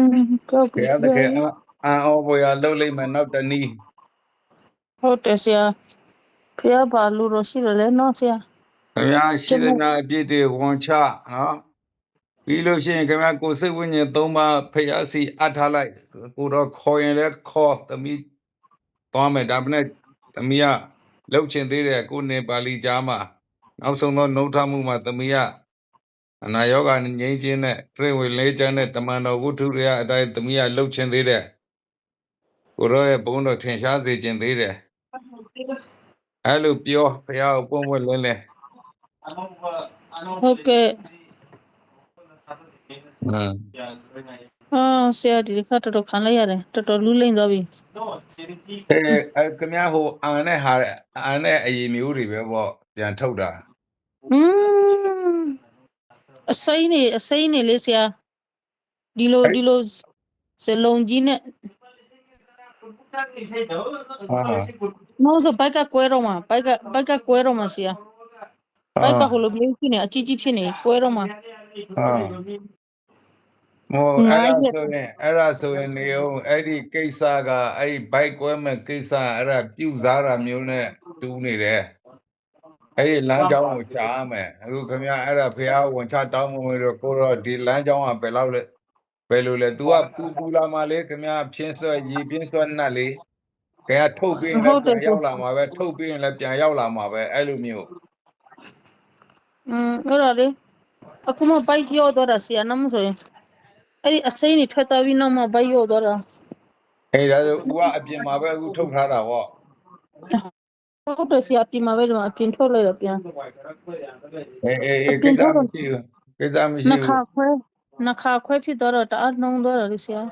อืมကြောက်ဘုပြီရားသခင်အအံ့ဩဖွယ်ရာလှုပ်လိုက်မယ်နောက်တနည်းဟုတ်တယ်ဆရာဖះပါလူတော့ရှိတယ်လေနော်ဆရာခင်ဗျာရှိသမျှအပြည့်တွေဝန်ချနော်ပြီးလို့ရှိရင်ခင်ဗျာကိုယ်စိတ်ဝိညာဉ်သုံးပါးဖျားစီအပ်ထားလိုက်ကိုတော့ခေါ်ရင်လည်းခေါ်သမီးသွားမယ်ဒါပေမဲ့သမီးကလှုပ်ချင်သေးတယ်ကိုယ်နေပါဠိကြားမှာနောက်ဆုံးသောနှုတ်ထမှုမှာသမီးက အနာယောဂငြိမ်းခြင်းနဲ့ပြည့်ဝလေးချမ်းတဲ့တမန်တော်ဝုထုရအတိုင်းသမီးကလှုပ်ချင်သေးတယ်ကိုရောရဲ့ဘုန်းတော်ထင်ရှားစေခြင်းသေးတယ်အဲ့လိုပြောဖျားကိုပုံပွင့်လင်းလင်းဟုတ်ကဲ့ဟမ်အာဆရာဒီခါတော်တော်ခံလိုက်ရတယ်တော်တော်လူးလိမ့်သွားပြီအဲအဲခမရဟိုအန်နဲ့ဟာအန်နဲ့အည်မျိုးတွေပဲပေါ့ပြန်ထုတ်တာอืม အစိမ့်နေအစိမ့်နေလေဆရာဒီလိုဒီလိုစလုံးကြီးနဲ့နော်ဆိုဘိုက်ကကွဲတော့မှာဘိုက်ကဘိုက်ကကွဲတော့မှာဆရာဘိုက်ကဟိုလိုမျိုးဖြစ်နေအကြီးကြီးဖြစ်နေကွဲတော့မှာမောငါးအဲ့ရက်ဒါဆိုရင်အဲ့ဒါဆိုရင်နေအောင်အဲ့ဒီကိစ္စကအဲ့ဒီဘိုက်ကွဲမဲ့ကိစ္စအဲ့ဒါပြုတ်စားတာမျိုးနဲ့တူးနေတယ် အဲ့ဒီလမ်းကြောင်းကိုရှားမယ်အခုခမရအဲ့ဒါဖះဝန်ချတောင်းမလို့တော့ကိုတော့ဒီလမ်းကြောင်းကဘယ်လောက်လဲဘယ်လိုလဲ तू ကပူပူလာမှလေခမရဖြင်းဆွဲရီဖြင်းဆွဲနှက်လေခင်ဗျာထုတ်ပြီးရင်လည်းပြန်ရောက်လာမှာပဲထုတ်ပြီးရင်လည်းပြန်ရောက်လာမှာပဲအဲ့လိုမျိုး อืมအဲ့ဒါလေအခုမှဘိုက်ရောတော့တာဆရာနမဆိုရင်အဲ့ဒီအစိမ့်နေထွက်သွားပြီးနောက်မှဘိုက်ရောတော့တာ အဲ့ဒါဆိုဦးကအပြင်မှာပဲအခုထုတ်ထားတာပေါ့ ဟုတ်တယ်ဆရာပြင်မှာပဲဒီမှာအပြင်ထုတ်လိုက်တော့ပြန်အေးအေးအေးကိစ္စမရှိဘူးကိစ္စမရှိနှခါဘူးခွဲနှခါခွဲဖြစ်တော့တအားနှုံးတော့တယ်လေဆရာ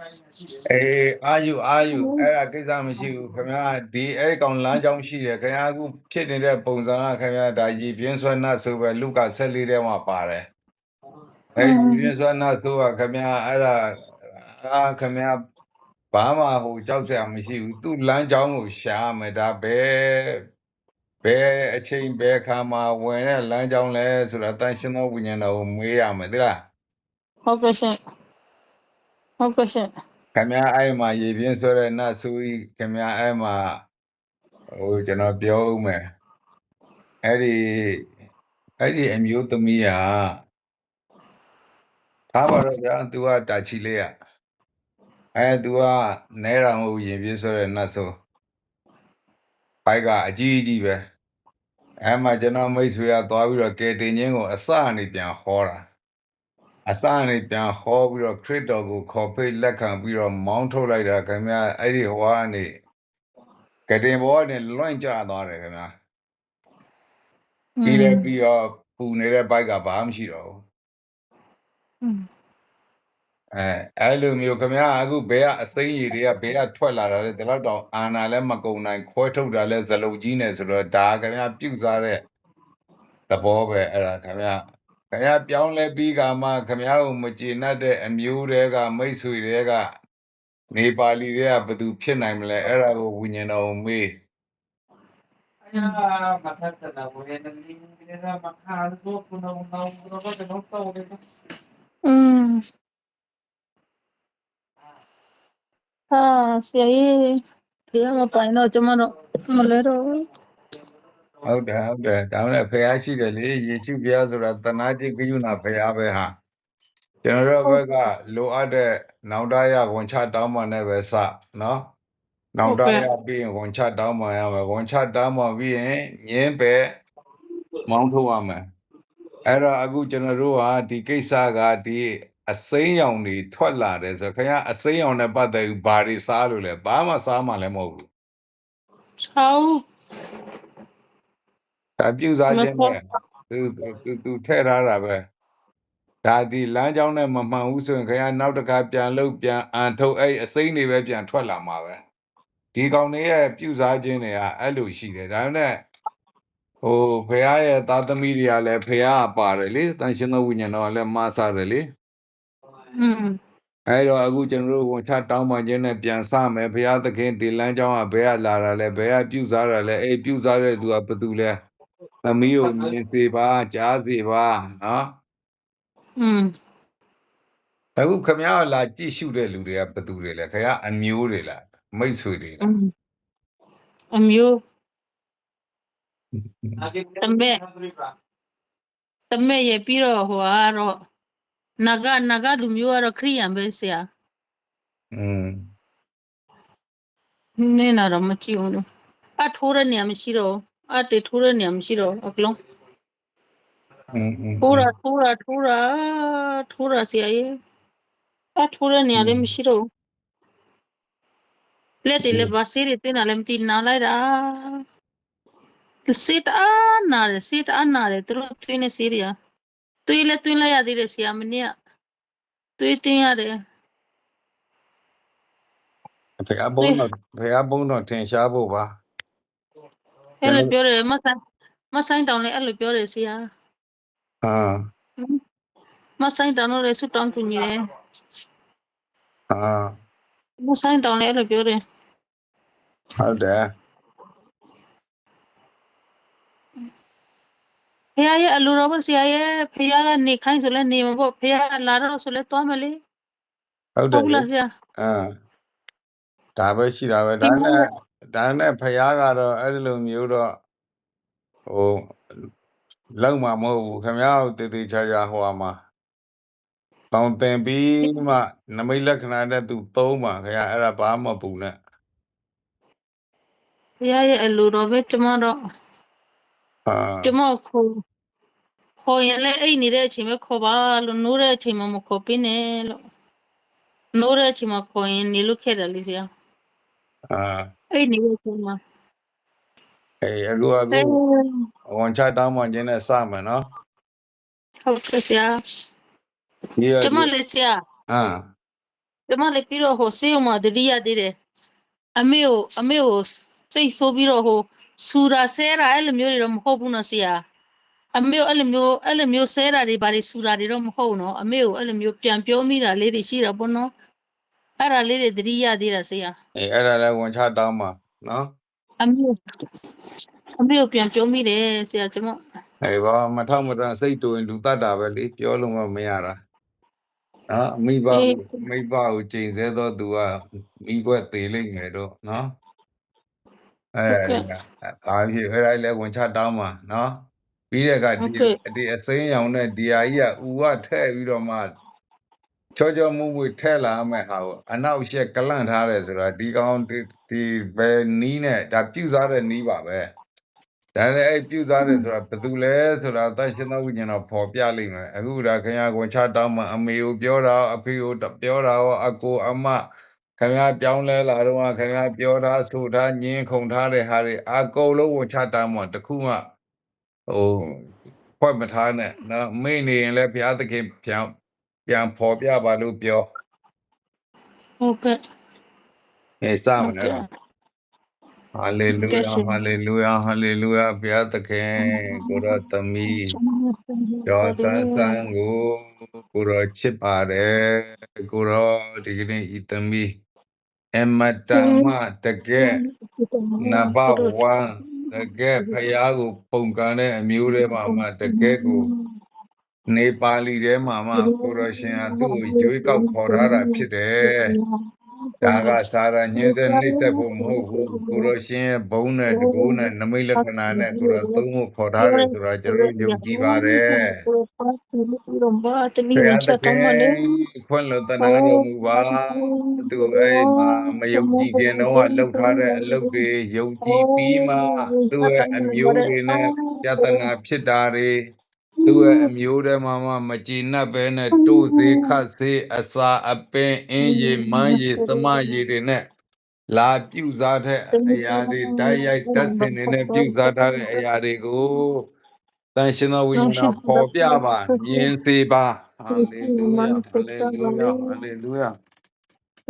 အေးအာယူအာယူအဲ့ဒါကိစ္စမရှိဘူးခင်ဗျာဒီအဲ့ကောင်လမ်းကြောင်းရှိတယ်ခင်ဗျာအခုဖြစ်နေတဲ့ပုံစံကခင်ဗျာဒါရည်ပြင်းဆွဲနှတ်ဆိုပဲလူက14ထဲမှာပါတယ်အဲ့ရည်ပြင်းဆွဲနှတ်ဆိုကခင်ဗျာအဲ့ဒါအာခင်ဗျာဘာမှဟိုကြောက်စရာမရှိဘူးသူ့လမ်းကြောင်းကိုရှာမယ်ဒါပဲဘ ယ်အချိန်ဘယ်ခါမှာဝင်တဲ့လမ်းကြောင်းလဲဆိုတာတန်ရှင်းသောဝိညာဉ်တော်ကိုမေးရမယ်သိလား ဟုတ်ကဲ့ရှင်ဟုတ်ကဲ့ရှင် ခင်ဗျားအဲ့မှာရေပြင်းဆွဲတဲ့နတ်ဆူကြီးခင်ဗျားအဲ့မှာဟိုကျွန်တော်ပြောဦးမယ်အဲ့ဒီအဲ့ဒီအမျိုးသမီးဟာထားပါတော့ဗျာ तू ကတာချီလေးอ่ะအဲ तू ကနဲတာမဟုတ်ရေပြင်းဆွဲတဲ့နတ်ဆိုဘိုက်ကအကြီးအကြီးပဲ အဲ့မှာကျွန်တော်မိတ်ဆွေကသွားပြီးတော့ကဲတင်ချင်းကိုအစအနေပြန်ဟောတာအစအနေပြန်ဟောပြီးတော့ခရစ်တော်ကိုခေါ်ဖိတ်လက်ခံပြီးတော့မောင်းထုတ်လိုက်တာခင်ဗျာအဲ့ဒီဟောကနေကတင်ဘောကနေလွန့်ကျသွားတယ်ခင်ဗျာပြီးလည်းပြီးတော့ပူနေတဲ့ဘိုက်ကဘာမှမရှိတော့ဘူးอืม အဲအဲ့လိုမျိုးခင်ဗျာအခုဘဲကအသိဉာဏ်တွေကဘဲကထွက်လာတာလေဒီလောက်တော့အာနာလည်းမကုံနိုင်ခွဲထုတ်တာလည်းဇလုံကြီးနေဆိုတော့ဒါခင်ဗျာပြုတ်စားတဲ့သဘောပဲအဲ့ဒါခင်ဗျာခင်ဗျာပြောင်းလဲပြီးကမှခင်ဗျာကိုမကျေနပ်တဲ့အမျိုးတွေကမိတ်ဆွေတွေကနေပါလီတွေကဘယ်သူဖြစ်နိုင်မလဲအဲ့ဒါကိုဝိညာဉ်တော်ကိုမေး Kaya matatala ko yan. Hindi nila makahalso kung naunang ko na ba ganun pa ulit. อืมဟာဆရာကြီး ဖေမပိုင်တော့ကျမတို့မလဲတော့ဘူးဟုတ်တယ်ဟုတ်တယ်ဒါမှလည်းဖះရှိတယ်လေယေရှုဖះဆိုတာတနာจิตကယုဏဖះပဲဟာကျွန်တော်တို့ဘက်ကလိုအပ်တဲ့နောင်တရဝန်ချတောင်းပန်နဲ့ပဲစနော်နောင်တရပြီးရင်ဝန်ချတောင်းပန်ရမယ်ဝန်ချတောင်းပန်ပြီးရင်ညင်းပဲမောင်းထုတ်ရမယ်အဲ့တော့အခုကျွန်တော်တို့ဟာဒီကိစ္စကဒီ အစိမ်းရောင်တွေထွက်လာတယ်ဆိုခင်ဗျာအစိမ်းရောင်နဲ့ပတ်သက်ပြီးဘာတွေစားလို့လဲဘာမှစားမှလည်းမဟုတ်ဘူးချောင်းဒါပြုစားခြင်းမဟုတ်နဲ့သူသူသူထည့်ထားတာပဲဒါဒီလမ်းကြောင်းနဲ့မမှန်ဘူးဆိုရင်ခင်ဗျာနောက်တစ်ခါပြန်လုတ်ပြန်အန်ထုတ်အဲ့အစိမ့်တွေပဲပြန်ထွက်လာမှာပဲဒီကောင်တွေရဲ့ပြုစားခြင်းတွေကအဲ့လိုရှိတယ်ဒါပေမဲ့ဟိုဖះရဲ့သားသမီးတွေကလည်းဖះကပါတယ်လေတန်ရှင်သောဝိညာဉ်တော်ကလည်းမဆတယ်လေอืม အဲ့တော့အခုကျွန်တော်တို့ဝန်ချတောင်းပန်ခြင်းနဲ့ပြန်စမယ်ဘုရားသခင်ဒီလမ်းကြောင်းကဘယ်ကလာတာလဲဘယ်ကပြုစားတာလဲအဲ့ပြုစားတဲ့သူကဘယ်သူလဲသမီးကိုမြင်စေပါကြားစေပါနော်อืมအခုခမရလာကြည့်ရှုတဲ့လူတွေကဘယ်သူတွေလဲခရအမျိုးတွေလားမိတ်ဆွေတွေလားအမျိုး Tambe. တမဲရပြီးတော့ဟိုကတော့ နဂနဂလူမျိုးကတော့ခရိယန်ပဲဆရာ อืม နင်းလာတော့မကြည့်ဘူးလို့အထိုးတဲ့နေရာမရှိတော့ဘူးအတေထိုးတဲ့နေရာမရှိတော့ဘူးအကလုံး อืมอืม ထိုးတာထိုးတာထိုးတာထိုးတာဆရာကြီးအထိုးတဲ့နေရာလည်းမရှိတော့ဘူးလက်တွေလည်းဗာဆေးတွေတင်းတာလည်းမသိနာလိုက်တာစစ်အာနာတယ်စစ်အာနာတယ်သူတို့တွင်းနေဆေးတွေက တွေးလဲတွင်းလိုက်ရသေးတယ်ဆရာမနေ့ကတွေးတင်းရတယ်ဖះဘုံတော့ဖះဘုံတော့ထင်ရှားဖို့ပါအဲ့လိုပြောတယ်မဆိုင်မဆိုင်တောင်လည်းအဲ့လိုပြောတယ်ဆရာဟာမဆိုင်တောင်လည်းဆူတောင်းကူညီတယ်ဟာမဆိုင်တောင်လည်းအဲ့လိုပြောတယ်ဟုတ်တယ် ဖះရဲ့အလိုတော်ဘဆရာရဲ့ဖះကနေခိုင်းဆိုလဲနေမှာပေါ့ဖះလာတော့ဆိုလဲသွားမလေဟုတ်တဟုတ်ယ်လားဆရာအာဒါပဲရှိတာပဲဒါနဲ့ဒါနဲ့ဖះကတော့အဲ့ဒီလိုမျိုးတော့ဟိုလောက်မှာမဟုတ်ဘူးခင်ဗျားတို့တည်တည်ချာချာဟိုဟာမှာတောင်းတင်ပြီးမှနမိတ်လက္ခဏာနဲ့သူသုံးပါခင်ဗျာအဲ့ဒါဘာမှမပူနဲ့ဖះရဲ့အလိုတော်ပဲကျမတော့ဟာကျမခေါ် ခေါ်ရင်လည်းအိတ်နေတဲ့အချိန်ပဲခေါ်ပါလို့နိုးတဲ့အချိန်မှမခေါ်ပြနဲ့လို့နိုးတဲ့အချိန်မှခေါ်ရင်နေလို့ခဲ့တယ်လေဆရာအာအိတ်နေတဲ့အချိန်မှအေးအခုအခုအဲဝန်ချတောင်းမှခြင်းနဲ့စမယ်နော်ဟုတ်ကဲ့ဆရာဒီရကျမလည်းဆရာအာကျမလည်းပြီးတော့ဟိုစေးုံမှာတတိယသေးတယ်အမေကိုအမေကိုစိတ်ဆိုးပြီးတော့ဟိုဆူရာဆဲတာအဲ့လိုမျိုးတွေတော့မဟုတ်ဘူးနော်ဆရာ အမေကိုအဲ့လိုမျိုးအဲ့လိုမျိုးဆဲတာတွေဘာတွေဆူတာတွေတော့မဟုတ်နော်အမေကိုအဲ့လိုမျိုးပြန်ပြောမိတာလေးတွေရှိတာပေါ့နော်အဲ့ဒါလေးတွေတတိယသေးတာဆရာအေးအဲ့ဒါလည်းဝန်ချတောင်းမှနော်အမေကိုအမေကိုပြန်ပြောမိတယ်ဆရာကျမအေးဘာမထောက်မတန်စိတ်တူရင်လူတတ်တာပဲလေပြောလို့မမရတာနော်မိဘကိုမိဘကိုချိန်ဆသောသူကမိဘွက်သေးလိမ့်မယ်တော့နော်အဲ့ဒါဘာဖြစ်အဲ့ဒါလည်းဝန်ချတောင်းမှနော် ပြီးတဲ့အခါဒီဒီအစိမ်းရောင်နဲ့ဒီဟာကြီးကဥဝထဲ့ပြီးတော့မှချောချောမူမူထဲ့လာမယ်ဟာကိုအနောက်ရှက်ကလန့်ထားတယ်ဆိုတော့ဒီကောင်ဒီဒီဘယ်နီးနဲ့ဒါပြုတ်စားတဲ့နီးပါပဲဒါလည်းအဲ့ပြုစားတယ်ဆိုတာဘယ်သူလဲဆိုတာတန်ရှင်သောဝိညာဉ်တော်ပေါ်ပြလိမ့်မယ်အခုဒါခင်ဗျာကိုချတောင်းမှအမေကိုပြောတာအဖေကိုပြောတာရောအကိုအမခင်ဗျာပြောင်းလဲလာတော့ခင်ဗျာပြောတာဆိုတာညင်းခုန်ထားတဲ့ဟာတွေအကုန်လုံးကိုချတောင်းမှတခုမှ ဟိုဖွက်မထားနဲ့နော်မိနေရင်လည်းဘုရားသခင်ပြန်ပြန်ပေါ်ပြပါလို့ပြောဟုတ်ကဲ့အဲစမနဲ့နော်ဟာလေလုယာဟာလေလုယာဟာလေလုယာဘုရားသခင်ကိုရသမီးကျော်သန်းသန်းကိုကိုရောချစ်ပါတယ်ကိုရောဒီကနေ့ဤသမီးအမတမတကယ်နံပါတ်1 တကယ်ဖယားကိုပုံကန်တဲ့အမျိုးတွေမှာမှတကယ်ကိုနေပါလီထဲမှာမှကိုရောရှင်ဟာသူ့ကိုရွေးကောက်ခေါ်ထားတာဖြစ်တယ် ဒါကစာရညင်းတဲ့နှိမ့်သက်ဖို့မဟုတ်ဘူးကိုရောရှင်ရဲ့ဘုန်းနဲ့တကူနဲ့နမိတ်လက္ခဏာနဲ့ကိုရောသုံးဖို့ခေါ်ထားတယ်ဆိုတာကျွန်တော်တို့ယုံကြည်ပါတယ်ဘာတမီးဘုဝရားချသတောခင်င်းမလဲခွင့်လွှတ်တနာတော်မူပါသူအဲ့မှာမယုံကြည်ခင်တော့ကလှုပ်ထားတဲ့အလုပ်တွေယုံကြည်ပြီးမှသူ့ရဲ့အမျိုးတွေနဲ့ယတနာဖြစ်တာတွေ သူ့ရဲ့အမျိုးတွေမှာမှမကြည်နပ်ပဲနဲ့တို့သေးခတ်သေးအစာအပင်အင်းရည်မန်းရည်သမရည်တွေနဲ့လာပြုစားတဲ့အရာတွေဓာတ်ရိုက်ဓာတ်စင်တွေနဲ့ပြုစားထားတဲ့အရာတွေကိုတန်ရှင်သောဝိညာဉ်တော်ပေါ်ပြပါမြင်စေပါ Hallelujah, hallelujah, hallelujah.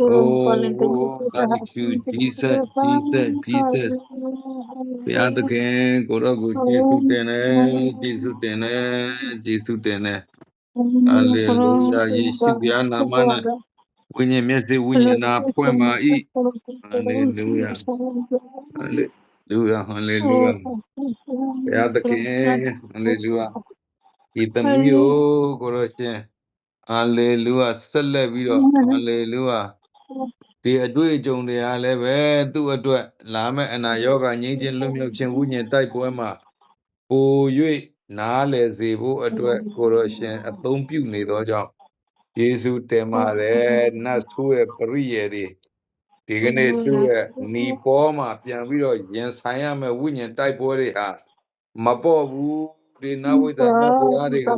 Oh, thank you, Jesus, Jesus, Jesus. ဘုရားသခင်ကိုရောကိုကျေးဇူးတင်တယ်ကျေးဇူးတင်တယ်ကျေးဇူးတင်တယ် Hallelujah ယေရှုဘုရားနာမ၌ဝိညာဉ်မျက်စိဝိညာဉ်နာဖွင့်ပါ၏ Hallelujah Hallelujah Hallelujah ဘုရားသခင် Hallelujah ဒီသမီးကိုကိုရောရှင်ဟာလေလုယာဆက်လက်ပြီးတော့ဟာလေလုယာ ဒီအတွေ့အကြုံတွေဟာလည်းပဲသူ့အတွက်လာမယ့်အနာရောဂါငြိမ်းခြင်းလွတ်မြောက်ခြင်းဝိညာဉ်တိုက်ပွဲမှာပို၍နားလည်စေဖို့အတွက်ကိုရရှင်အသုံးပြုနေသောကြောင့်ယေရှုတင်ပါတယ်နတ်ဆိုးရဲ့ပရိယေတွေဒီကနေ့သူ့ရဲ့နီပေါ်မှာပြန်ပြီးတော့ရင်ဆိုင်ရမယ့်ဝိညာဉ်တိုက်ပွဲတွေဟာမပေါ့ဘူး ဒီနဝိဒနတ်ဘုရားတွေကို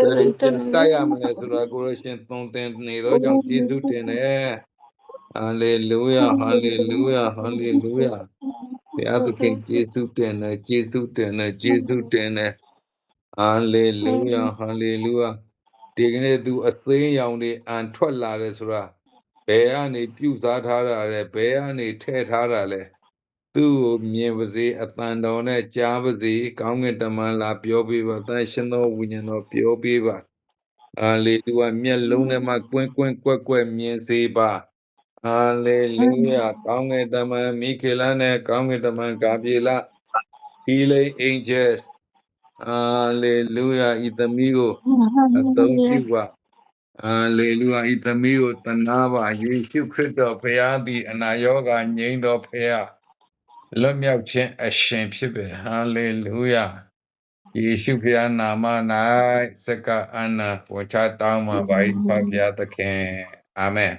ဘယ်လိုပြန်တိုက်ရမလဲဆိုတော့ကိုရရှင်သုံးသင်နေတော့ကြောင့်ကျေးဇူးတင်တယ်ဟာလေလုယာဟာလေလုယာဟာလေလုယာဘုရားသခင်ကျေးဇူးတင်တယ်ကျေးဇူးတင်တယ်ကျေးဇူးတင်တယ်ဟာလေလုယာဟာလေလုယာဒီကနေ့သူအသိရောင်တွေအန်ထွက်လာတယ်ဆိုတာဘယ်ကနေပြုစားထားတာလဲဘယ်ကနေထည့်ထားတာလဲ သူ့ကိုမြင်ပါစေအတန်တော်နဲ့ကြားပါစေကောင်းကင်တမန်လာပြောပေးပါတန်ရှင်သောဝိညာဉ်တော်ပြောပေးပါဟာလေလုယာမျက်လုံးထဲမှာကွင်းကွင်းကွက်ကွက်မြင်စေပါဟာလေလုယာကောင်းကင်တမန်မိခေလနဲ့ကောင်းကင်တမန်ဂါပြေလ healing angels ဟာလေလုယာဤသမီးကိုအသုံးပြုပါဟာလေလုယာဤသမီးကိုတနာပါယေရှုခရစ်တော်ဖခင်သည်အနာရောဂါငြိမ်းတော်ဖခင် လွတ်မြောက်ခြင်းအရှင်ဖြစ်ပေဟာလေလုယာယေရှုဖျားနာမ၌စက္ကအနာဝချတောင်းမှာပါ၏ဖဖျားသခင်အာမင်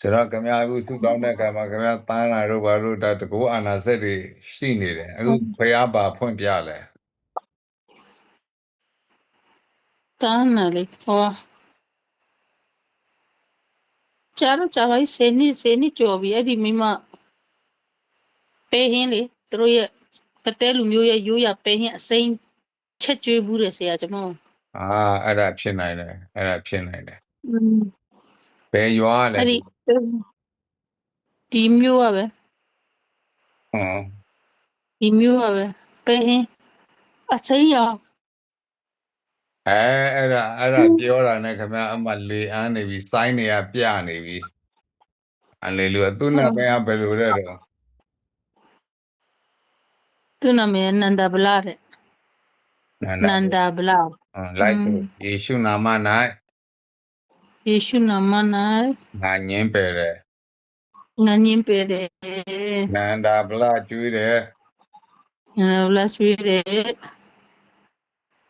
ဆိုတော့ခမရအခုသူတောင်းတဲ့အခါမှာခမရတန်းလာတော့ဘာလို့ဒါတကူအာနာစက်တွေရှိနေတယ်အခုဖျားပါဖွင့်ပြလဲတန်းနာလေဟောကျတော့ကြာပါစေနေစေနေကြော်ပြီအဲ့ဒီမိမ ပဲဟင်းလေသူတို့ရဲ့ပတဲလူမျိုးရဲ့ရိုးရပဲဟင်းအစိမ်းချက်ကျွေးဘူးတယ်ဆရာကျွန်တော် အာအဲ့ဒါဖြစ်နိုင်တယ်အဲ့ဒါဖြစ်နိုင်တယ်ဘယ်ရွာလဲ အဲ့ဒီဒီမျိုးอ่ะပဲ ဟွန်း ဒီမျိုးอ่ะပဲပဲဟင်းအစိမ်းရောင် အဲအဲ့ဒါအဲ့ဒါပြောတာနဲ့ခမရအမလေအန်းနေပြီစိုင်းနေရပြနေပြီအလေလူသူနာမည်ကဘယ်လိုလဲတော့ သူ့နာမည်နန္ဒဗလာတဲ့နန္ဒဗလာဟုတ်လိုက်တော့ယေရှုနာမ၌ယေရှုနာမ၌ငါညင်းပယ်တယ်ငါညင်းပေတယ်နန္ဒာဗလာကျွေးတယ်ငါလာဆွေးတယ်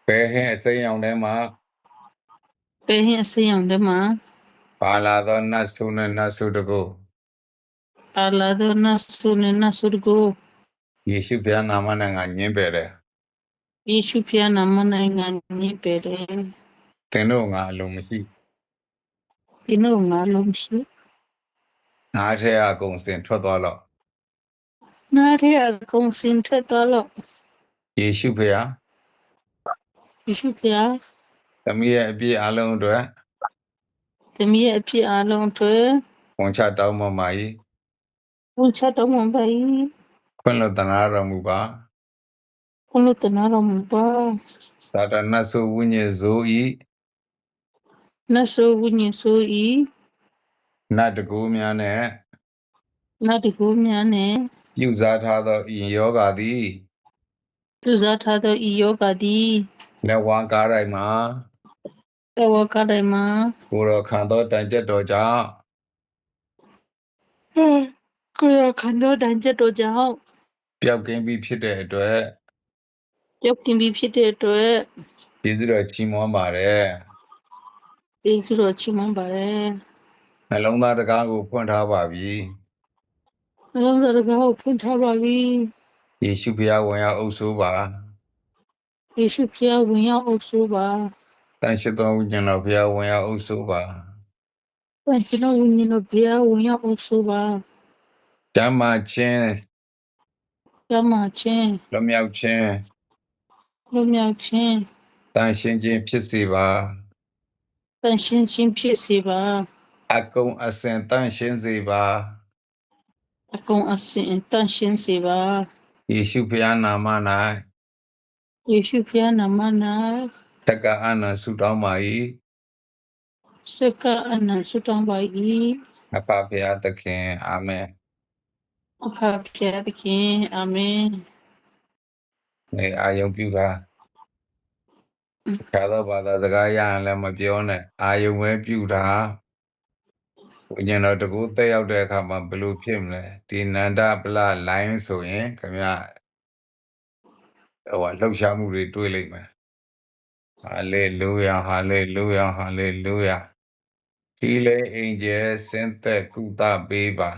ဘယ်ဟင်းအစိမ်းရောင်ထဲမှာပဲဟင်းအစိမ်းရောင်တည်းမှာပါလာသောနတ်ဆုနဲ့နတ်ဆုတကူအာလာဒနာဆုနေနဆုရကို ယေရှုဘုရားနာမနဲ့ငါညင်းပယ်တယ်ယေရှုဖျားနာမ၌ငါညင်းပေတယ်သင်တို့ငါအလိုမရှိဒီနို့ငါလုံးရှိငါထဲအကုန်စင်ထွက်သွားတော့နားရဲအကုန်စင်ထက်တော့လို့ယေရှုဘုရားယေရှုဖျားသမီးရဲ့အပြည့်အလုံးအတွက်သမီးရဲ့အဖြစ်အလုံးတွေဝန်ချတောင်းပန်ပါ၏ဝန်ချတော်မူပါ၏ ခွင့်လွှတ်သနာတော်မူပါဘုလို့တနာတော်မူပါသာတနတ်ဆုဝိညာဉ်ဇိုးဤနတ်ဆိုဝိညာဉ်ဆိုဤနတ်တကူများနဲ့နတ်တကူများနဲ့ပြုစားထားသောဤယောဂါသည်ပြုစားထားသောဤယောဂသည်လက်ဝါးကားတိုင်းမှာတဝကတိုင်းမှာကိုယ်တော်ခံသောတန်ကြပ်တော်ကြောင့်ကိုယ်တော်ခန္ဓာတန်ချက်တော်ကြောင့် ပျောက်ကင်းပြီးဖြစ်တဲ့အတွက်ပြုတ်တင်ပြီးဖြစ်တဲ့အတွက်ကျေးဇူးတော်ချီးမွမ်းပါတယ်ယေရှုတော်ချီးမွမ်းပါတယ်နှလုံးသားတကားကိုဖွင့်ထားပါပြီ။နှလုံးသားတစ်ခါကိုဖွင့်ထားပါပြီယေရှုဘုရားဝင်ရောက်အုပ်ဆိုးပါ။ယေရှုဖျားဝင်ရောက်အုပ်ဆိုးပါတန်ရှိသောဝိညာဉ်တော်ဘုရားဝင်ရောက်အုပ်ဆိုးပါ။ပြန်ကျွန်တော်ဝိညာဉ်တော်ဖျားဝင်ရောက်အုပ်ဆိုးပါကျမ်းမာခြင်း။ ကျမ်းမာခြင်းလွတ်မြောက်ခြင်းလွတ်မြောက်ခြင်းတန်ရှင်းခြင်းဖြစ်စေပါတန်ရှင်းခြင်းဖြစ်စေပါအကုန်အစင်တန်ရှင်းစေပါ။အကုန်အစင်တန်ရှင်းစေပါယေရှုဘုရားနာမ၌။ယေရှုဖျားနာမ၌တက္ကအနန္တဆုတောင်းပါ၏စက္ကအနန္တဆုတောင်းပါ၏အဖဘုရားသခင်အာမင် အဖဖျားသခင်အာမင်နေအာယုံပြုတာခါတော့ဘာသာစကားရရင်လည်းမပြောနဲ့အာယုံပဲပြုတာဝိညာဉ်တော်တကူတက်ရောက်တဲ့အခါမှာဘယ်လိုဖြစ်မလဲဒီနန္ဒပလလိုင်းဆိုရင်ခင်ဗျဟိုလှုပ်ရှားမှုတွေတွေ့လိမ့်မယ်ဟာလေလုယာဟာလေလုယာဟာလေလုယာဒီလေအင်ဂျယ်စင်သက်ကုသပေးပါ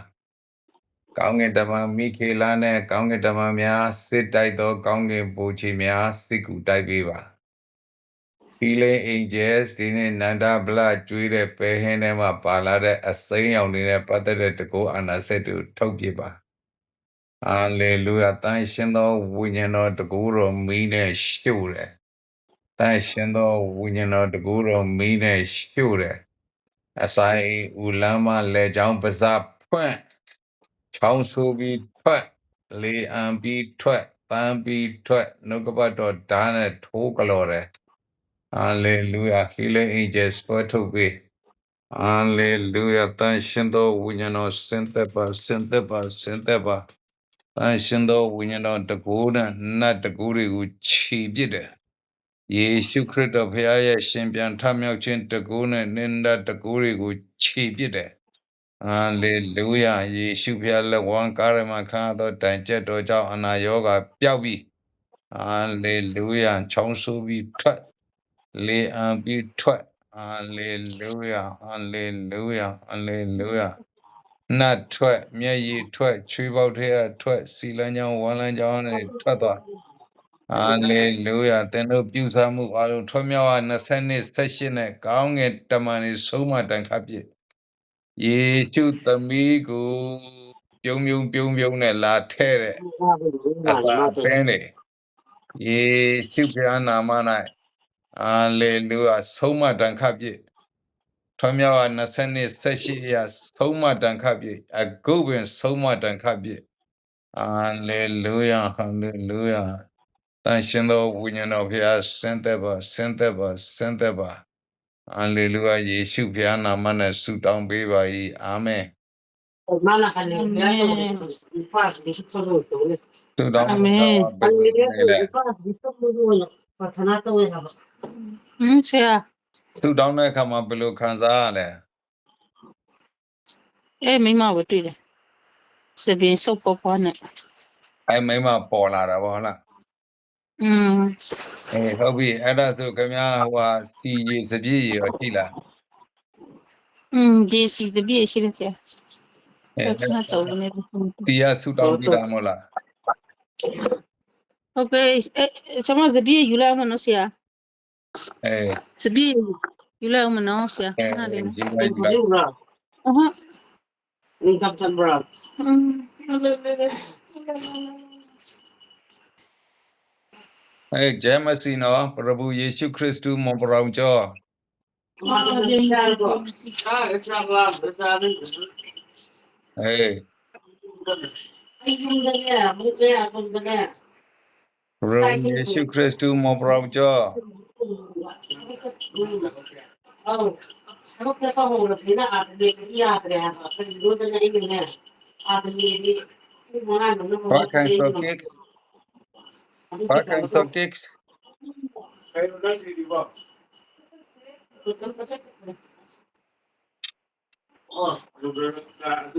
ကောင်းကင်တမန်မိခေလာနဲ့ကောင်းကင်တမန်များစစ်တိုက်သော ကောင်းကင်ပူချီများစစ်ကူတိုက်ပေးပါ Healing Angels ဒီနေ့နန္ဒဗလကျွေးတဲ့ပဲဟင်းထဲမှာပါလာတဲ့အစိမ်းရောင်တွေနဲ့ပတ်သက်တဲ့တကောအာနာစက်တွေထုတ်ပြပါ။ Hallelujah တန်ရှင်သောဝိညာဉ်တော်တကောတော်မီးနဲ့ရှို့တယ်။တန်ရှင်သောဝိညာဉ်တော်တကောတော်မီးနဲ့ရှို့တယ်။အဆိုင်ဦးလမ်းမလက်ချောင်းပါးစပ်ဖွင့် ချောင်းဆိုပြီးထွက်လေအံပြီးထွက်ပန်းပြီးထွက်နှုတ်ကပတ်တော်ဓာတ်နဲ့ထိုးကလော်တယ်။ Hallelujah. Healing angels ဆွဲထုတ်ပေး Hallelujah. တန်ရှင်သောဝိညာဉ်တော်စင်သက်ပါစင်သက်ပါစင်သက်ပါတန်ရှင်သောဝိညာဉ်တော်တကူနဲ့နတ်တကူတွေကိုခြေပစ်တယ်။ယေရှုခရစ်တော်ဖခင်ရဲ့ရှင်ပြန်ထမြောက်ခြင်းတကူနဲ့နင်ဒတကူတွေကိုခြေပစ်တယ်။ Hallelujah. ယေရှုဖခင်လက်ဝမ်းကားရမှာခါသောတိုင်ကျက်တော်ကြောင့်အနာရောဂါပျောက်ပြီ။ Hallelujah. ချောင်းဆိုးပြီးထွက်လေအံပြီးထွက်ဟာလေလုယာဟာလေလုယာဟာလေလုယာနတ်ထွက်မျက်ရည်ထွက်ချွေးပေါက်ထဲကထွက်စီလန်းချောင်းဝမ်းလန်းချောင်းနဲ့ထွက်သွားဟာလေလုယာသင်တို့ပြုစားမှုအလုံးထွမြောက်အား20နှစ်18နဲ့ကောင်းငယ်တမန်တွေဆုံးမတန်ခတ်ပြည့် ယေရှုသမီးကိုပြုံးပြုံးပြုံးပြုံးနဲ့လာထဲ့တဲ့အသာပင်းနေယေရှုဖျားနာမ၌ဟာလေလုယာဆုံးမတန်ခတ်ပြည့်ထွမြောက်အား20နှစ်18ရဆုံးမတန်ခတ်ပြည့်အဂုပင်ဆုံးမတန်ခတ်ပြည့်ဟာလေလုယာဟာလေလုယာတန်ရှင်သောဝိညာဉ်တော်ဖျားဆင်းသက်ပါဆင်းသက်ပါဆင်းသက်ပါ ဟာလေလုယာယေရှုဖျားနာမနဲ့ဆုတောင်းပေးပါ၏အာမင် Hermana, Hallelujah, mi padre, mi padre, ဆုတောင်းအာမင်ပါဘယ်လိုနေလဲ mi padre, mi padre, Patanato, we have ဟင်းဆရာဆုတောင်းတဲ့အခါမှာဘယ်လိုခံစားရလဲအဲမိမဝတွေ့တယ်စပင်းစုပ်ပေါ်ပေါ်နဲ့အဲမိမပေါ်လာတာဗောဟုတ်လား อืม အေးဟုတ်ပြီအဲ့ဒါဆိုခင်ဗျာဟိုဟာစီရီစပြည့်ရီရောရှိလား อืมဒီစီစပြည့်ရှိတယ်ဆရာ အဲ ဆက်ဆက်တော့နေတယ် တီးရဆုတောင်းပြီးသားမဟုတ်လား โอเคအဲစမစပြည့်ယူလိုက်မနော်ဆရာ အဲ စပြည့်ယူလိုက်မနော်ဆရာ အဲ နားလေး ဂျီလိုက်လိုက် Hallelujah, အဟ in Captain Brown. อืม အဲဂျဲမစီနော်ပရဘူယေရှုခရစ်တုမောပရောင်ကျော် Ah, it's not loud, it's not အေး Ay, yung ganyan, yung kaya, yung ganyan. ပရဘူယေရှုခရစ်တုမောပရောင်ကျော် Oh, ano kaya pa mo, na ate, hindi ate, pero yung ganyan, yung ganyan. Ate, hindi, yung mga ano, yung ဘာကန်ဆော့ကစ်ဘာက န်ဆော့ကစ် Pero nasi di ba? Oh, Lugar na ito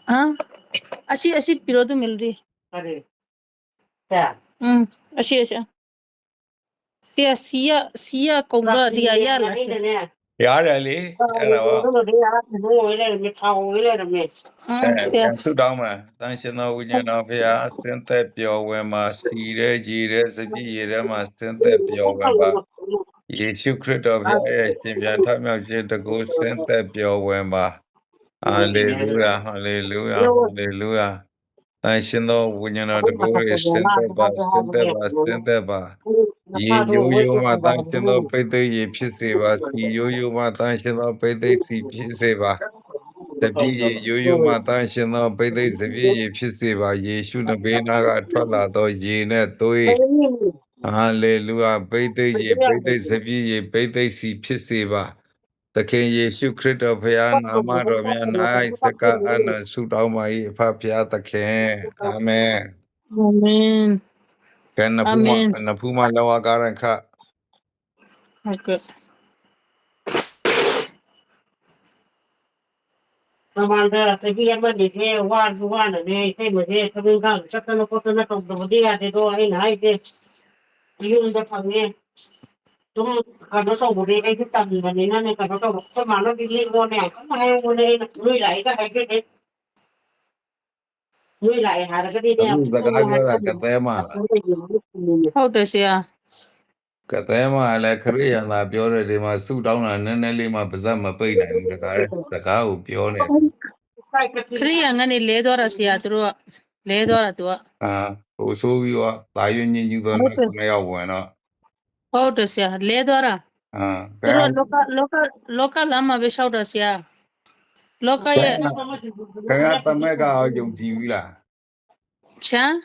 င်ပြီးအာရမန် Ako na kaya. Ako na na daw ko luoy na ba na. လူဒီဟဲနန်းရှု Luoy na ba na ko ko ka do lang yung Sorry, ကနနာကဲအဲ့ယေစီစပြည့်ကိုထဆုလိုက်ဆုတောင်းလိုက်မှပြီးရင်နှစ်ခုမှလောကကားလိုက်ပါနော်အေးခေါက်လိုက်တယ်ဗလားအဒီနောက်ခိတေဘကရီလိုက်ဗလားခရပီယဒနာအမ Kayo gano? ဟမ်အရှိအရှိပီရိုဒမီလဒီ Sorry. Kaya. อืมအရှိအရှိဆရာစီယစီယကုံကဒီယာရလာ Ay, na. ရတယ်လေအဲ့ဒါပါတော့ဒီအားဘိုးဝဲလေမြေထောင်ဝဲလေမြေဟုတ်အဲဆရာပြန်ဆုတောင်းမှာတန်ရှင်တော်ဝိညာဉ်တော်ဖရာစင်သက်ပျော်ဝဲမှာစီရဲကြီးရဲစပြည့်ရဲမှာစင်သက်ပျော်ဝဲပါယေရှုခရစ်တော်ဖရာရဲ့ရှင်ပြန်ထမြောက်ခြင်းတကူစင်သက်ပျော်ဝဲပါ ဟာလေလုယာဟာလေလုယာဟာလေလုယာတန်ရှင်တော်ဝိညာဉ်တော်တကူရဲ့စင်သက်ပါစင်သက်ပါစင်သက်ပါရေရိုးရိုးမှတန်ရှင်သောပိသိရေဖြစ်စေပါစီရိုးရိုးမှတန်ရှင်သောပိသိစီဖြစ်စေပါတပည့်ရေရိုးရိုးမှတန်ရှင်သောပိသိတပည့်ရေဖြစ်စေပါယေရှုနဘေးနာကထွက်လာသောရေနဲ့သွေးဟာလေလုယာပိသိရေပိသိစပည့်ရေပိသိစီဖြစ်စေပါ သခင်ယေရှုခရစ်တော်ဖခင်နာမတော်မြတ်၌စကအနဆုတောင်းပါ၏အဖဖခင်သခင်အာမင်အာမင်ကဲနဖူးမနဖူးမလောကရခဟုတ်ကဲ့ Tamanda, te vi amma di te wa wa na ne te mo de te bin kan cha ta no ko ta na ko do de ya de do ai na ai de yu da pa ne tum ka do so bo de ai ta ni na ne na ne ka do ko ko ma no di li go ne ka ma ai go ne lui lại ka ai ke de lui lại ha da ka di အခု ne စကားပြောတာကတဲမလားဟုတ်တယ်ဆရာကတဲမလည်းခရိယန်သာပြောတဲ့ဒီမှာဆုတောင်းတာနည်းနည်းလေးမှပါဇက်မပိတ်နိုင်ဘူးတကားလေတကားကိုပြောနေခရိယန်ကနေလဲသွားတာဆရာသူတို့ကလဲသွားတာသူကအာဟိုဆိုပြီးတော့တာရွညင်ကြီးသောနှစ်ခုနှစ်ယောက်ဝင်တော့ ဟုတ်တယ်ဆရာလဲသွားတာအာသူတို့လောကလောကလောကလမ်းမှာပဲလျှောက်တာဆရာလောကရဲ့ခင်ဗျာသမက်ကရောယုံကြည်ပြီလားချမ်း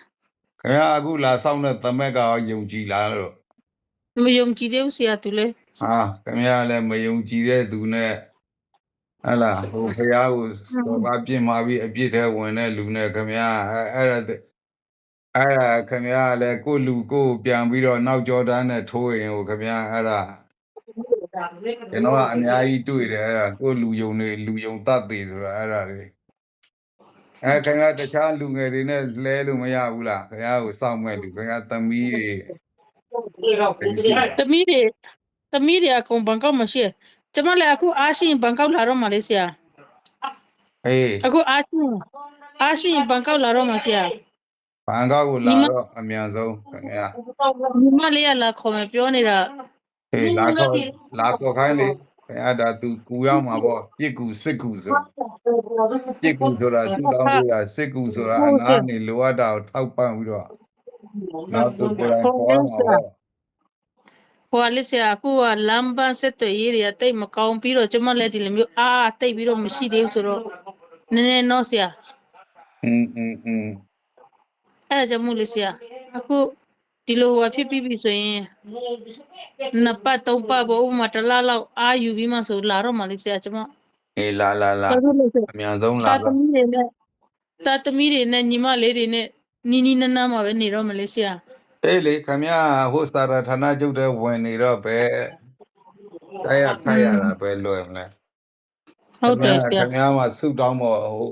ခင်ဗျာအခုလာဆောင်တဲ့သမက်ကရောယုံကြည်လားလို့မယုံကြည်သေးဘူးဆရာသူလေဟာခင်ဗျာလည်းမယုံကြည်တဲ့သူနဲ့ဟလာဟိုဖះကိုစောပါပြင်มาပြီးအပြစ်ထဲဝင်တဲ့လူနဲ့ခင်ဗျာအဲ့အဲ့ဒါ အဲ့ဒါခင်ဗျာလည်းကိုယ့်လူကိုယ်ပြန်ပြီးတော့နောက်ကျော်တန်းနဲ့ထိုးရင်ဟိုခင်ဗျာအဲ့ဒါကျွန်တော်ကအများကြီးတွေ့တယ်အဲ့ဒါကိုယ်လူယုံတွေလူယုံတတ်သေးဆိုတာအဲ့ဒါတွေအဲခင်ဗျားတခြားလူငယ်တွေနဲ့လဲလို့မရဘူးလားခင်ဗျားကိုစောင့်မဲ့လူခင်ဗျားသမီးတွေသမီးတွေသမီးတွေအကုန်ဘန်ကောက်မှာရှိတယ်ကျမလည်းအခုအားရှိရင်ဘန်ကောက်လာတော့မှလေဆရာအေးအခုအားရှိရင်အားရှိရင်ဘန်ကောက်လာတော့မှဆရာ ဘန်ကောက်ကိုလာတော့အမြန်ဆုံးခင်ဗျာ ညီမလေးကလာခေါ်မယ်ပြောနေတာ အေးလာခေါ်လာခေါ်ခိုင်းလေခင်ဗျားဒါသူကူရောက်မှာပေါ့ပြစ်ကူစစ်ကူဆိုပြစ်ကူဆိုတာသူ့တော်ပြတာစစ်ကူဆိုတာအနာနေလိုအပ်တာကိုထောက်ပံ့ပြီးတော့နောက်သူကိုယ်တိုင်ခေါ်မှာပေါ့ ဟိုကလေးဆရာအခုကလမ်းပန်းဆက်သွယ်ရေးတွေကတိတ်မကောင်းပြီးတော့ကျမလည်းဒီလိုမျိုးအားတိတ်ပြီးတော့မရှိသေးဘူးဆိုတော့နည်းနည်းတော့ဆရာ อืมอืมอืม အဲ့ဒါကြောင့်မို့လို့ဆရာအခုဒီလိုဟိုဖြစ်ပြီးပြီဆိုရင်နှစ်ပတ်သုံးပတ်ပေါ့ဥပမာတစ်လလောက်အားယူပြီးမှဆိုလာတော့မှလေဆရာကျမအေးလာလာလာဘာလို့လဲဆိုအမြန်ဆုံးလာတာလာသမီးတွေနဲ့တာသမီးတွေနဲ့ညီမလေးတွေနဲ့နီနီနန်းနန်းမှာပဲနေတော့မလေးဆရာအေးလေခမရဟိုစတာရဌာနကျုပ်တဲ့ဝင်နေတော့ပဲတိုက်ရခိုက်ရတာပဲလွယ်မလဲဟုတ်တယ်ဆရာခမရမှာဆုတောင်းဖို့ဟို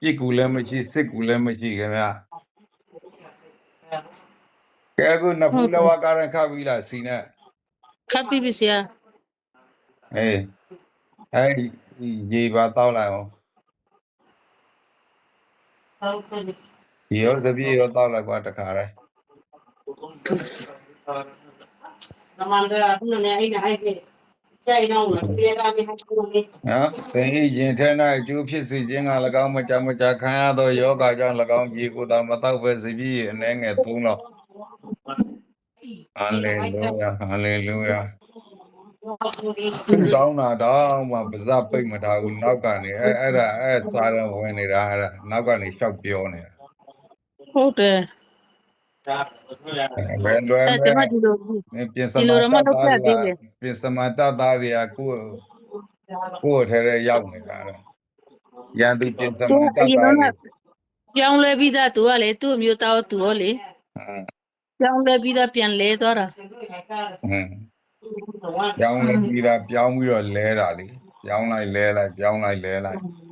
ပြစ်ကူလည်းမရှိစစ်ကူလည်းမရှိခမရ ကဲအခုနဖူးလဝကာရခပြီလားစီနဲ့ခပ်ပြီးပြီဆရာအေးအဲ့ဒီရေပါတောက်လိုက်အောင်ရေရောတပြေရောတောက်လိုက်ကွာတခါတည်း Namanda, una ne ai na ai ke. Chai na una, pe ra ni ha ko ni. နော်သင်ဤရင်ထဲ၌အကျိုးဖြစ်စေခြင်းက၎င်းမကြမကြခံရသောယောဂကြောင့်၎င်းရေကိုယ်သာမတောက်ပဲစပြည့်အနေငယ်သုံးတော့ဟာလေလုယာဟာလေလုယာသူတောင်းတာတော့မှပါဇပိတ်မထားဘူးနောက်ကနေအဲအဲ့ဒါအဲ့စားရဝင်နေတာအဲ့ဒါနောက်ကနေရှောက်ပြောနေတာဟုတ်တယ် ဘယ်လွယ်အဲ့ကျမလဲဒီလိုပြင်စဒီလိုမတော့မတလုပ်တ်ပြသားသေးတွေကတယ်ပြင်စမတတ်သားတွေကကိုယ်ကိုယ်ထဲထဲရောက်နေတာတော့ရန်သူပြင်စမသူတအတ်ရင်သားကတွေပြောင်းလဲပြီးသားသူကလေသူ့အမျိုးသားသူရောလေဟမ်ပြောင်းလဲပြီးသားပြန်လဲသွားတာဟမ်ပြောင်းလဲပြီးတာပြောင်းပြီးတော့လဲတာလေပြောင်းလိုက်လဲလိုက်ပြောင်းလိုက်လဲလိုက်อืม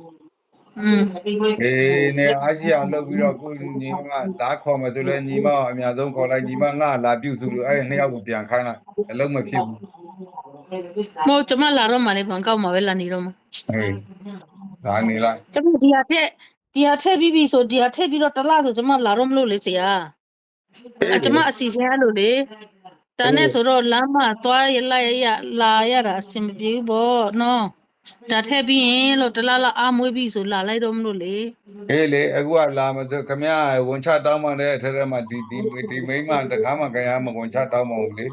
အေးနေအားကြီးအောင်လုပ်ပြီးတော့ကိုညီမဓာတ်ခေါ်မှဆိုလဲညီမအများဆုံးခေါ်လိုက်ညီမငါလာပြုစုလို့အဲ့နှစ်ယောက်ကိုပြန်ခိုင်းလိုက်အလုံးမဖြစ်ဘူးမို့ကျမလာတော့မှလည်းဘန်ကောက်မှာပဲလာနေတော့မှာအေးဒါနေလိုက်ကျမဒီဟာထက်ဒီဟာထက်ပြီးပြီဆိုဒီဟာထက်ပြီးတော့တစ်လဆိုကျမလာတော့မလို့လေဆရာအကျမအစီအစဉ်အဲ့လိုလေတန်းနဲ့ဆိုတော့လမ်းမှာသွားရလိုက်ရလာရတာအဆင်မပြေဘူးပေါ့နော် ဒါထက်ပြီးရင်လို့တစ်လလအားမွေးပြီဆိုလာလိုက်တော့မလို့လေအေးလေအခုကလာမဆိုခမရဝန်ချတောင်းမှတဲ့အထက်ထဲမှာဒီဒီဒီမိမတကားမှကြရမဝန်ချတောင်းမဟုတ်လေ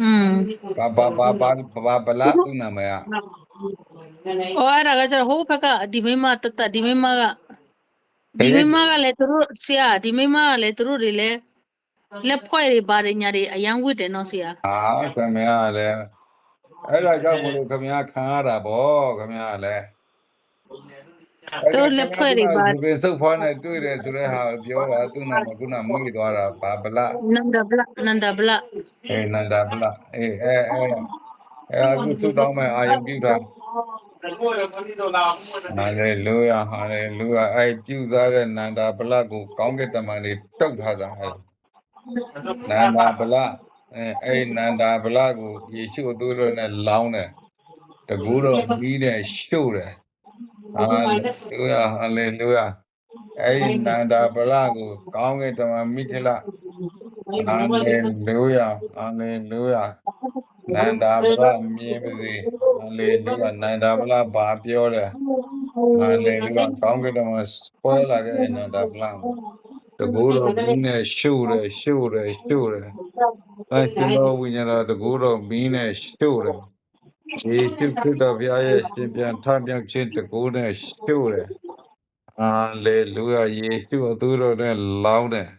อืมဘာဘာဘာဘာဘာဘလာသူနာမယ။အော်အဲ့ဒါကကျတော့ဟိုဘက်ကဒီမိမတတ်တတ်ဒီမိမကဒီမိမကလည်းသူတို့ဆရာဒီမိမကလည်းသူတို့တွေလည်းလက်ဖွဲ့တွေပါတယ်ညာတွေအယံဝစ်တယ်နော်ဆရာဟာခမရလည်း အဲ့ဒါကြောင့်မလို့ခမရခံရတာဗောခမရလည်းသူတို့လက်ဖွဲ့တွေပါဒီပင်စုပ်ဖွားနဲ့တွေ့တယ်ဆိုတဲ့ဟာကိုပြောတာသူနာမကုနာမွေးသွားတာဘာဘလာနန္ဒဗလနန္ဒဗလအေးနန္ဒဗလာအေးအဲအဲအဲအခုသူ့တောင်းမဲ့အာယုပြုတာ Recuerdo cuando la ဟာလေလုယာဟာလေလုယာအဲပြုသားတဲ့နန္ဒဗလာကိုကောင်းကင်တမန်လေးတုတ်ထားတာအဲနန္ဒဗလာ အဲအဲနန္ဒဗလာကိုယေရှုအသွေးတော်နဲ့လောင်းတယ်တကူတော်ပြီးတဲ့ရှို့တယ်ဟာလေလုယာဟာလေလုယာအဲနန္ဒဗလာကိုကောင်းကင်တမန်မိခလဟာလေလုယာဟာလေလုယာနန္ဒဗလာမြင်ပါစေဟာလေလုယာနန္ဒဗလာဘာပြောတယ်ဟာလေလုယာကောင်းကင်မှာဆွဲလာခဲ့တဲ့နန္ဒပလန်တကူတော်မင်းနဲ့ရှုတယ်ရှုတယ်ရှုတယ် အဲကျွန်တော်ဝိညာဉ်တော်တကူတော်မင်းနဲ့ရှုတယ်ဒီကျုပ်ခရစ်တော်ဘုရားရဲ့ရှင်ပြန်ထမြောက်ခြင်းတကူနဲ့ရှုတယ်ဟာလေလုယာယေရှုအသူတော်နဲ့လောင်းတယ်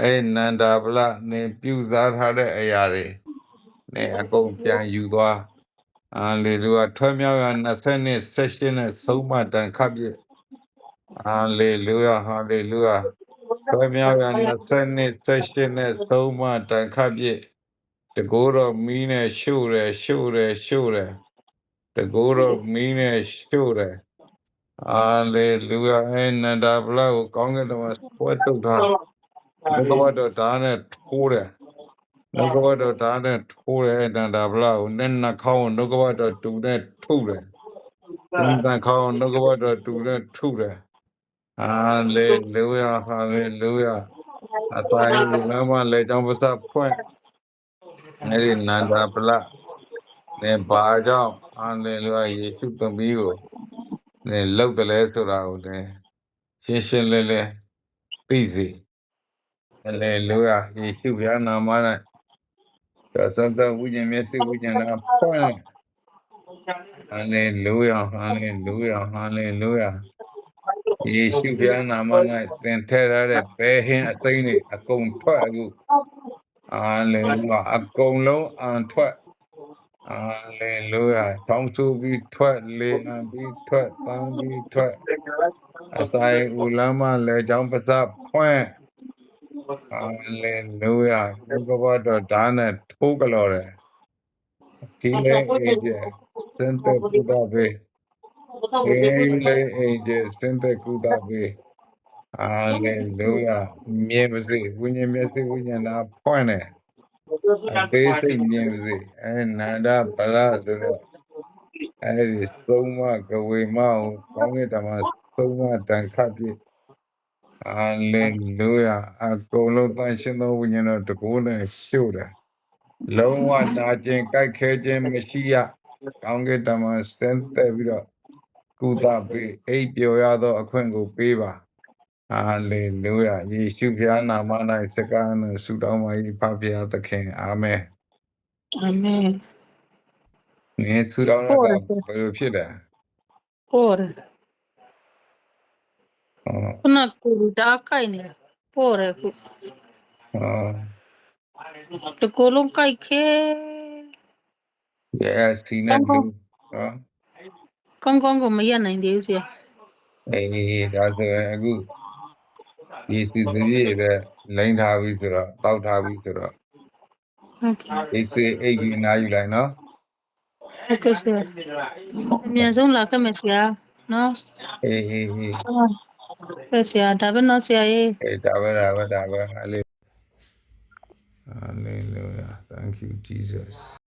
အဲနန္ဒပလနေပြုစားထားတဲ့အရာတွေနေအကုန်ပြန်ယူသွားဟာလေလုယာထွဲ့မြောက်ရာ20နှစ်ဆက်ရှင်နဲ့ဆုံးမတန်ခပ်ပြည့်ဟာလေလုယာဟာလေလုယာ ထွဲ့မြောက်ရာ20နှစ်ဆက်ရှင်နဲ့ဆုံးမတန်ခပ်ပြည့်တကိုးတော်မီးနဲ့ရှို့တယ်ရှို့တယ်ရှို့တယ်တကိုးတော်မီးနဲ့ရှို့တယ်ဟာလေလုယာအဲနန္ဒာဗလာကိုကောင်းကင်တော်မှာဆွဲထုတ်ထားဘုကဝတ္တဓာတ်နဲ့ထိုးတယ်နှုတ်ကပတ်တော်ဓာတ်နဲ့ထိုးတယ်တန်တာဗလာကိုနဲ့နှာခေါင်းကိုနှုတ်ကပတ်တော်တူနဲ့ထုတ်တယ်။ဒီနှာခေါင်းကိုနှုတ်ကပတ်တော်တူနဲ့ထုတ်တယ်။ ဟာလေလုယာဟာလေလုယာအတိုင်းလမ်းမလေကြောင့်ပစဖွင့်အဲ့ဒီနန္ဒာဗလာနေဘာကြောင့်ဟာလေလုယာယေရှုသမီးကိုနေလောက်တယ်လဲဆိုတာကိုနေရှင်းရှင်းလင်းလင်းသိစေ။ဟာလေလုယာယေရှုဘုရားနာမနဲ့ဒါသတ္တဝိညာဉ်မျက်စိဝိညာဉ်နာဖွင့်ဟာလေလု ယာဟာလေလုယာဟာလေလုယာယေရှုဘုရားနာမ၌သင်ထည့်ရတဲ့ဘယ်ဟင်းအသိတွေအကုန်ထွက်အခုဟာလေလုယာအကုန်လုံးအန်ထွက်ဟာလေလုယာတောင်းဆိုပြီးထွက်လေအန်ပြီးထွက်ပန်းပြီးထွက်အဆိုင်ဦးလမ်းမလေကြောင်းပစဖွင့်ဟာလေလုယာဘုကဘတော်ဒါနဲ့ထိုးကြလော်တယ်ဒီလေအေဂျစင်တဲ့ကုဒဘေဒီလေ အေဂျစင်တဲ့ကုဒဘေဟာလေလုယာမြင်ပါစေဝိညာဉ်မျက်စိဝိညာဉ်နာဖွင့်တယ်အသေးစိတ်မြင်ပါစေအဲနန္ဒဗလာဆိုတော့အဲဒီသုံးမကဝေမအောင်ကောင်းကင်တမန်သုံးမတန်ခတ်ပြည့်ဟာလေလုယာအကုန်လုံးတန်ရှင်သောဝိညာဉ်တော်တကူနဲ့ရှို့တယ်လုံးဝနာကျင်ကြိုက်ခဲခြင်းမရှိရကောင်းကင်တမန်စင်တဲ့ပြီးတော့ ကုသပေးအိပ်ပျော်ရသော အခွင့်ကိုပေးပါဟာလေလုယာယေရှုဖျားနာမ၌စကားနဲ့ဆုတောင်းပါ၏ဖဖျားသခင်အာမင်အာမင်နင်ဆုတောင်းရတာဘယ်လိုဖြစ်လဲပေါ်တယ်ဟောခုနကကိုဒါကိုက်နေပေါ်တယ်ခုဟောတကိုယ်လုံးကိုက်ခဲရဲ့စီနဲ့လူဟော ကောင်းကောင်းကိုမရနိုင်သေးဘူးဆရာအေးဒါဆိုရင်အခုဒီစီစီရဲ့လိန်ထားပြီးဆိုတော့တောက်ထားပြီးဆိုတော့ဟုတ်ကဲ့အိတ်စေအိတ်ကြီးနားယူလိုက်နော်ဟုတ်ကဲ့ဆရာအမြန်ဆုံးလာခဲ့မယ်ဆရာနော်အေးအေးအေးကဲဆရာဒါပဲနော်ဆရာရေအေးဒါပဲဒါပဲဒါပဲဟာလေဟာလေလုယာ thank you jesus